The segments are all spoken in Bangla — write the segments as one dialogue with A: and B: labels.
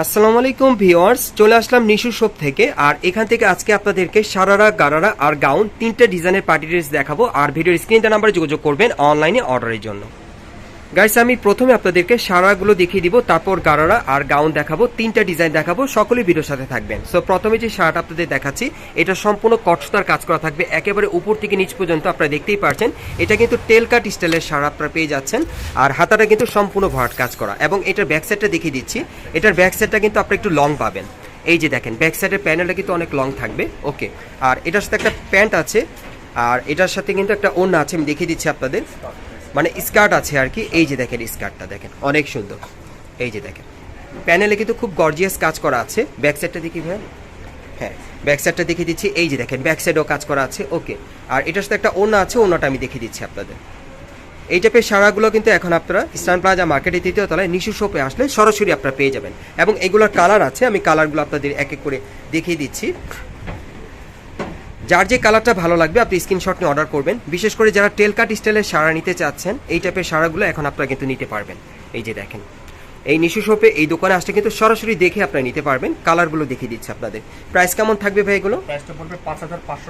A: আসসালামু আলাইকুম ভিওয়ার্স চলে আসলাম নিশু শপ থেকে। আর এখান থেকে আজকে আপনাদেরকে সারারা, গারারা আর গাউন তিনটা ডিজাইনের পার্টি ড্রেস দেখাবো। আর ভিডিওর স্ক্রিনটা নাম্বারে যোগাযোগ করবেন অনলাইনে অর্ডারের জন্য। গাইস আমি প্রথমে আপনাদেরকে সারাগুলো দেখিয়ে দিব, তারপর গারারা আর গাউন দেখাবো, তিনটা ডিজাইন দেখাবো সকলে ভিডিওর সাথে থাকবেন। সো প্রথমে যে শার্ট আপনাদের দেখাচ্ছি, এটা সম্পূর্ণ কটসতার কাজ করা থাকবে, একেবারে উপর থেকে নিচ পর্যন্ত আপনারা দেখতেই পারছেন। এটা কিন্তু টেল কাট স্টাইলের শার্ট আপনারা পেয়ে যাচ্ছেন, আর হাতাটা কিন্তু সম্পূর্ণ ভরাট কাজ করা। এবং এটার ব্যাক সাইডটা দেখিয়ে দিচ্ছি, এটার ব্যাক সাইডটা কিন্তু আপনারা একটু লং পাবেন। এই যে দেখেন ব্যাক সাইডের প্যানেলটা কিন্তু অনেক লং থাকবে ওকে আর এটার সাথে একটা প্যান্ট আছে, আর এটার সাথে কিন্তু একটা ওড়না আছে, আমি দেখিয়ে দিচ্ছি আপনাদের। মানে স্কার্ট আছে আর কি। এই যে দেখেন স্কার্টটা দেখেন, অনেক সুন্দর। এই যে দেখেন। প্যানেলে কিন্তু খুব গর্জিয়াস কাজ করা আছে। ব্যাক সাইডটা দেখি ভাই। হ্যাঁ ব্যাক সাইডটা দেখিয়ে দিচ্ছি। এই যে দেখেন ব্যাক সাইডেও কাজ করা আছে। ওকে আর এটার সাথে একটা ওড়না আছে, ওড়নাটা আমি দেখিয়ে দিচ্ছি আপনাদের। এই টাইপের সারাগুলো কিন্তু এখন আপনারা ইস্টার্ন প্লাজা মার্কেটে তৃতীয় তলায় নিশু শপে আসলে সরাসরি আপনারা পেয়ে যাবেন। এবং এগুলোর কালার আছে, আমি কালারগুলো আপনাদের এক এক করে দেখিয়ে দিচ্ছি। যার যে কালারটা ভালো লাগবে আপনি স্ক্রিনশট নিয়ে অর্ডার করবেন। বিশেষ করে যারা টেল কাট স্টাইলের সারা নিতে চাচ্ছেন এই টাইপের সারাগুলো এখন আপনারা কিন্তু নিতে পারবেন। এই যে দেখেন এই নিশু শপে এই দোকানে আসলে কিন্তু সরাসরি দেখে আপনারা নিতে পারবেন। কালারগুলো দেখিয়ে দিচ্ছে আপনাদের। প্রাইস কেমন থাকবে ভাই এগুলো?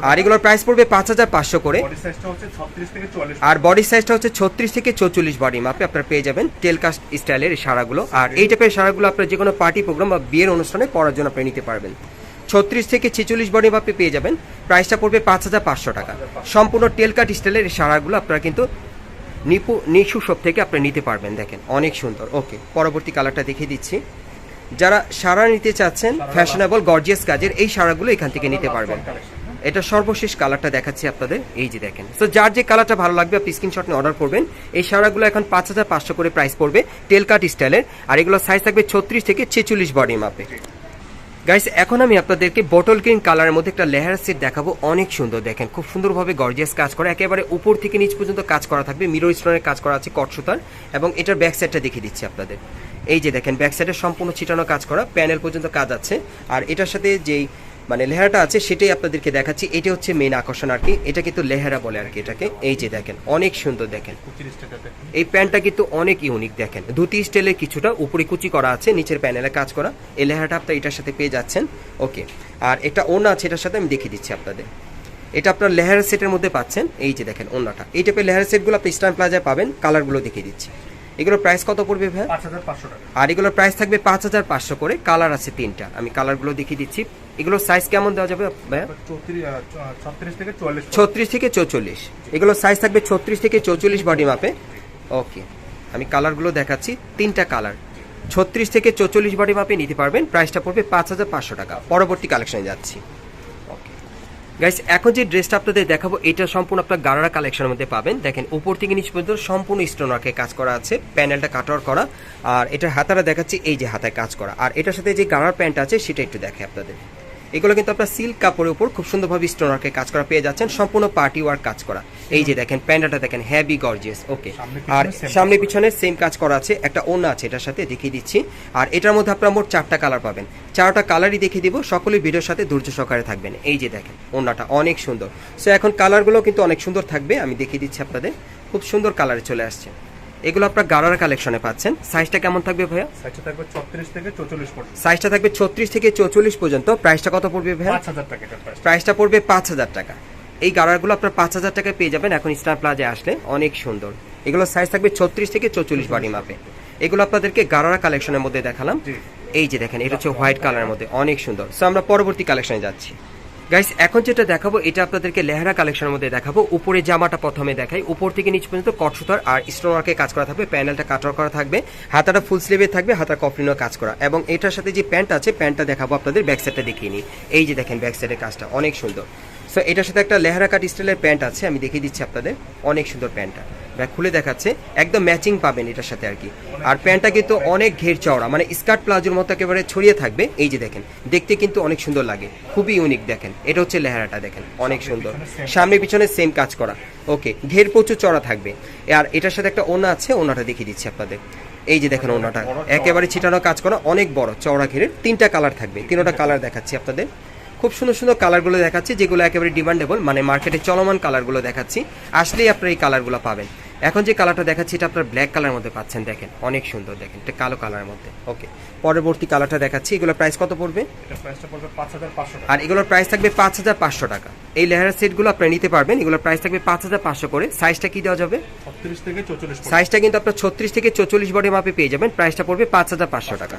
A: আর এগুলোর প্রাইস পড়বে পাঁচ হাজার পাঁচশো করে।
B: বডি সাইজটা হচ্ছে ছত্রিশ থেকে চুয়াল্লিশ
A: আর বডি সাইজটা হচ্ছে ছত্রিশ থেকে চৌচল্লিশ বডি মাপে আপনারা পেয়ে যাবেন টেলকাস্ট স্টাইলের সারাগুলো আর এই টাইপের সারাগুলো আপনার যে কোনো পার্টি প্রোগ্রাম বা বিয়ের অনুষ্ঠানে পরার জন্য আপনি নিতে পারবেন। ছত্রিশ থেকে ছেচল্লিশ বডি মাপে পেয়ে যাবেন। প্রাইসটা পড়বে পাঁচ হাজার পাঁচশো টাকা। সম্পূর্ণ টেলকাট স্টাইলের এই সারাগুলো আপনারা কিন্তু নিপু নিশু শপ থেকে আপনি নিতে পারবেন, দেখেন। অনেক সুন্দর। ওকে, পরবর্তী কালারটা দেখিয়ে দিচ্ছি। যারা সারা নিতে চাচ্ছেন, ফ্যাশনেবল, গর্জিয়াস কাজের এই সারাগুলো এখান থেকে নিতে পারবেন। এটা সর্বশেষ কালারটা দেখাচ্ছি আপনাদের। এই যে দেখেন। তো যার যে কালারটা ভালো লাগবে, আপনি স্ক্রিনশট নিয়ে অর্ডার করবেন। এই সারাগুলো এখন পাঁচ হাজার পাঁচশো করে প্রাইস পড়বে টেল কাট স্টাইলের। আর এগুলো সাইজ থাকবে ছত্রিশ থেকে ছেচল্লিশ বডি মাপে। গাইস এখন আমি আপনাদেরকে বটল গ্রিন কালারের মধ্যে একটা লেহার সেট দেখাবো। অনেক সুন্দর দেখেন, খুব সুন্দরভাবে গর্জিয়াস কাজ করা। একেবারে উপর থেকে নিচ পর্যন্ত কাজ করা থাকবে। মিরো স্টোনের কাজ করা আছে কটসুতার এবং এটার ব্যাক সাইডটা দেখিয়ে দিচ্ছি আপনাদের। এই যে দেখেন ব্যাক সাইডে সম্পূর্ণ ছিটানো কাজ করা প্যানেল পর্যন্ত কাজ আছে। আর এটার সাথে যেই মানে লেহারাটা আছে সেটাই আপনাদেরকে দেখাচ্ছি। এটা হচ্ছে মেন আকর্ষণ আর কি। এটা কিন্তু লেহারা বলে আর কি এটাকে। এই যে দেখেন অনেক সুন্দর দেখেন। এই প্যান্টটা কিন্তু অনেক ইউনিক দেখেন। ধুতি স্টাইলের কিছুটা উপরে কুচি করা আছে নিচের প্যানেলে কাজ করা। এই লেহাটা আপনার এটার সাথে পেয়ে যাচ্ছেন। ওকে আর এটা ওনা আছে এটার সাথে আমি দেখিয়ে দিচ্ছি আপনাদের। এটা আপনার লেহার সেটের মধ্যে পাচ্ছেন। এই যে দেখেন ওনাটা এই টাইপের লেহার সেটগুলো আপনি স্টান প্লাজায় পাবেন কালারগুলো দেখিয়ে দিচ্ছি। এগুলোর প্রাইস কত পড়বে ভাই? আর এগুলোর প্রাইস থাকবে পাঁচ হাজার পাঁচশো করে। কালার আছে তিনটা। আমি কালারগুলো দেখিয়ে দিচ্ছি। এগুলোর সাইজ কেমন দেওয়া যাবে ভাইয়া?
B: ছত্রিশ থেকে
A: চৌচল্লিশ। এগুলো সাইজ থাকবে ছত্রিশ থেকে চৌচল্লিশ বডি মাপে ওকে আমি কালারগুলো দেখাচ্ছি। তিনটা কালার ছত্রিশ থেকে চৌচল্লিশ বডি মাপে নিতে পারবেন। প্রাইসটা পড়বে পাঁচ হাজার পাঁচশো টাকা। পরবর্তী কালেকশনে যাচ্ছি। গাইস এখন যে ড্রেসটা আপনাদের দেখাবো, এটা সম্পূর্ণ আপনার গারারা কালেকশনের মধ্যে পাবেন। দেখেন, উপর থেকে নিচ পর্যন্ত সম্পূর্ণ স্টোন ওয়ার্কে কাজ করা আছে প্যানেলটা কাটার করা। আর এটার হাতারা দেখাচ্ছি, এই যে হাতায় কাজ করা। আর এটার সাথে যে গারার প্যান্ট আছে, সেটা একটু দেখে আপনাদের। এগুলো কিন্তু আপনার সিল্ক কাপড়ের উপর খুব সুন্দরভাবে স্টোন ওয়ার্কে কাজ করা পেয়ে যাচ্ছেন সম্পূর্ণ পার্টি ওয়ার্ক কাজ করা। এই যে দেখেন প্যান্ডাটা দেখেন হ্যাভি গর্জিয়াস ওকে আর সামনে পিছনে সেম কাজ করা আছে একটা ওনা আছে এটার সাথে দেখিয়ে দিচ্ছি। আর এটার মধ্যে আপনারা মোট চারটা কালার পাবেন। চারটা কালারই দেখিয়ে দিব সকলে ভিডিওর সাথে ধৈর্য সহকারে থাকবেন। এই যে দেখেন ওনাটা অনেক সুন্দর। সো এখন কালারগুলো কিন্তু অনেক সুন্দর থাকবে আমি দেখিয়ে দিচ্ছি আপনাদের। খুব সুন্দর কালারে চলে আসছে। এগুলো আপনার গারার কালেকশনে পাচ্ছেন। সাইজটা কেমন থাকবে ভাইয়া?
B: সাইজটা থাকবে ছত্রিশ থেকে চৌচল্লিশ পর্যন্ত।
A: সাইজটা থাকবে ছত্রিশ থেকে চৌচল্লিশ পর্যন্ত। প্রাইসটা কত পড়বে ভাইয়া?
B: পাঁচ হাজার টাকা এটার প্রাইস
A: প্রাইসটা পড়বে পাঁচ হাজার টাকা। এই গাড়ারগুলো আপনার পাঁচ হাজার টাকায় পেয়ে যাবেন। এখন স্টার প্লাজে আসলে অনেক সুন্দর। এগুলো সাইজ থাকবে ছত্রিশ থেকে চৌচল্লিশ বডি মাপে এগুলো আপনাদেরকে গারারা কালেকশনের মধ্যে দেখালাম।
B: জি।
A: এই যে দেখেন এটা হচ্ছে হোয়াইট কালারের মধ্যে। অনেক সুন্দর। সো আমরা পরবর্তী কালেকশনে যাচ্ছি। গাইস এখন যেটা দেখাবো, এটা আপনাদেরকে লেহারা কালেকশনের মধ্যে দেখাবো। উপরে জামাটা প্রথমে দেখাই। উপর থেকে নিচ পর্যন্ত কটসুতার আর স্টোন ওয়ার্কে কাজ করা থাকবে প্যানেলটা কাটার করা থাকবে, হাতাটা ফুল স্লিভে থাকবে হাতা কফলিনও কাজ করা। এবং এটার সাথে যে প্যান্ট আছে প্যান্টটা দেখাবো আপনাদের ব্যাক সাইডটা দেখিয়ে নিই। এই যে দেখেন ব্যাক সাইডের কাজটা, অনেক সুন্দর। সো এটার সাথে একটা লেহারা কাট স্টাইলের প্যান্ট আছে, আমি দেখিয়ে দিচ্ছি আপনাদের, অনেক সুন্দর প্যান্টটা খুলে দেখাচ্ছে, একদম ম্যাচিং পাবেন এটার সাথে আর কি। আর প্যান্টটা কিন্তু অনেক ঘের চওড়া মানে স্কার্ট প্লাজোর মতো একেবারে ছড়িয়ে থাকবে, এই যে দেখেন, দেখতে কিন্তু অনেক সুন্দর লাগে, খুবই ইউনিক দেখেন, এটা হচ্ছে লেহারাটা দেখেন, অনেক সুন্দর। সামনে পিছনে সেম কাজ করা ওকে ঘের প্রচুর চড়া থাকবে। আর এটার সাথে একটা ওনা আছে ওনাটা দেখিয়ে দিচ্ছি আপনাদের। এই যে দেখেন ওনাটা একেবারে ছিটানো কাজ করা, অনেক বড়, চওড়া ঘেরের তিনটা কালার থাকবে, তিনটা কালার দেখাচ্ছি আপনাদের। খুব সুন্দর সুন্দর কালারগুলো দেখাচ্ছি যেগুলো একেবারে ডিমান্ডেবল মানে মার্কেটে চলমান কালারগুলো দেখাচ্ছি। আসলেই আপনারা এই কালারগুলো পাবেন। এখন যে কালারটা দেখাচ্ছি এটা আপনার ব্ল্যাক কালার মধ্যে পাচ্ছেন দেখেন। অনেক সুন্দর দেখেন এটা কালো কালারের মধ্যে। ওকে পরবর্তী কালারটা দেখাচ্ছি এগুলোর প্রাইস কত পড়বে? আর এগুলোর প্রাইস থাকবে পাঁচ হাজার পাঁচশো টাকা। এই লেহারা সেটগুলো আপনারা নিতে পারবেন এগুলোর প্রাইস থাকবে পাঁচ হাজার পাঁচশো করে। সাইজটা কি দেওয়া যাবে? সাইজটা কিন্তু আপনার ছত্রিশ থেকে চৌচল্লিশ বডি মাপে পেয়ে যাবেন। প্রাইসটা পড়বে পাঁচ হাজার পাঁচশো টাকা।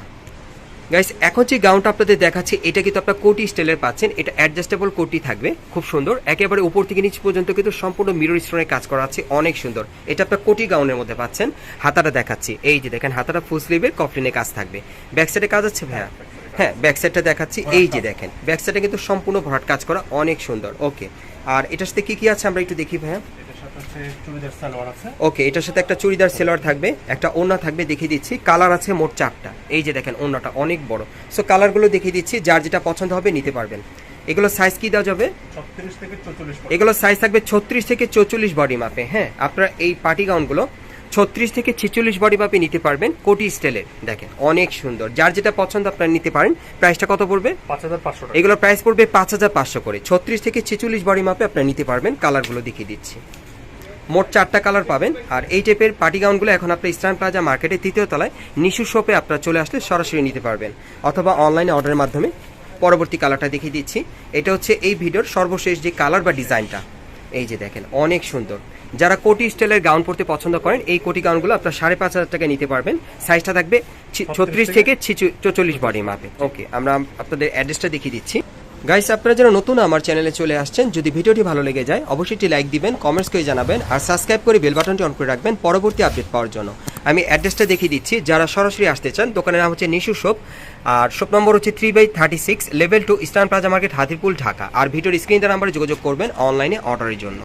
A: গাইস এখন যে গাউনটা আপনাদের দেখাচ্ছি, এটা কিন্তু আপনার কোটি স্টাইলের পাচ্ছেন। এটা অ্যাডজাস্টেবল কোটি থাকবে, খুব সুন্দর। একেবারে উপর থেকে নিচ পর্যন্ত কিন্তু সম্পূর্ণ মিরর স্টোনের কাজ করা আছে, অনেক সুন্দর। এটা আপনার কোটি গাউনের মধ্যে পাচ্ছেন। হাতাটা দেখাচ্ছি। এই যে দেখেন, হাতাটা ফুল স্লিভের কফলিনে কাজ থাকবে। ব্যাক সাইডে কাজ আছে ভাইয়া? হ্যাঁ ব্যাক সাইডটা দেখাচ্ছি। এই যে দেখেন ব্যাক সাইডে কিন্তু সম্পূর্ণ ভরাট কাজ করা, অনেক সুন্দর। ওকে আর এটার সাথে কি কি আছে আমরা একটু দেখি ভাইয়া। ওকে এটার সাথে একটা চুড়িদার সেলোয়ার থাকবে একটা ওড়না থাকবে দেখিয়ে দিচ্ছি। কালার আছে মোট চারটা। এই যে দেখেন ওড়নাটা অনেক বড়। সো কালারগুলো দেখিয়ে দিচ্ছি যার যেটা পছন্দ হবে নিতে পারবেন। এগুলো সাইজ কি দেওয়া যাবে? এগুলো সাইজ থাকবে ছত্রিশ থেকে চৌচল্লিশ বডি মাপে হ্যাঁ? আপনারা এই পার্টি গাউনগুলো ছত্রিশ থেকে ছেচল্লিশ বডি মাপে নিতে পারবেন কোটি স্টাইলের দেখেন অনেক সুন্দর। যার যেটা পছন্দ আপনারা নিতে পারেন প্রাইসটা কত পড়বে? এগুলো প্রাইস পড়বে পাঁচ হাজার পাঁচশো করে। ছত্রিশ থেকে ছেচল্লিশ বডি মাপে আপনারা নিতে পারবেন কালারগুলো দেখিয়ে দিচ্ছি। মোট চারটা কালার পাবেন। আর এই টাইপের পার্টি গাউনগুলো এখন আপনার ইস্টার্ন প্লাজা মার্কেটের তৃতীয় তলায় নিশু শপে আপনারা চলে আসলে সরাসরি নিতে পারবেন অথবা অনলাইনে অর্ডারের মাধ্যমে। পরবর্তী কালারটা দেখিয়ে দিচ্ছি। এটা হচ্ছে এই ভিডিওর সর্বশেষ যে কালার বা ডিজাইনটা। এই যে দেখেন অনেক সুন্দর। যারা কোটি স্টাইলের গাউন পরতে পছন্দ করেন এই কোটি গাউনগুলো আপনার সাড়ে পাঁচ হাজার টাকায় নিতে পারবেন। সাইজটা থাকবে ছত্রিশ থেকে চৌচল্লিশ বডি মাপে। ওকে আমরা আপনাদের অ্যাড্রেসটা দেখিয়ে দিচ্ছি। গাইস আপনারা যারা নতুন আমার চ্যানেলে চলে আসছেন, যদি ভিডিওটি ভালো লেগে যায়, অবশ্যই একটি লাইক দিবেন কমেন্টস করে জানাবেন, আর সাবস্ক্রাইব করে বেল বাটনটি অন করে রাখবেন পরবর্তী আপডেট পাওয়ার জন্য। আমি অ্যাড্রেসটা দেখিয়ে দিচ্ছি, যারা সরাসরি আসতে চান, দোকানের নাম হচ্ছে নিশু শপ, আর শপ নম্বর হচ্ছে three by thirty six level two eastern plaza market Hatirpool, Dhaka. আর ভিডিওর দ্বারা আমরা যোগাযোগ করবেন অনলাইনে অর্ডারের জন্য।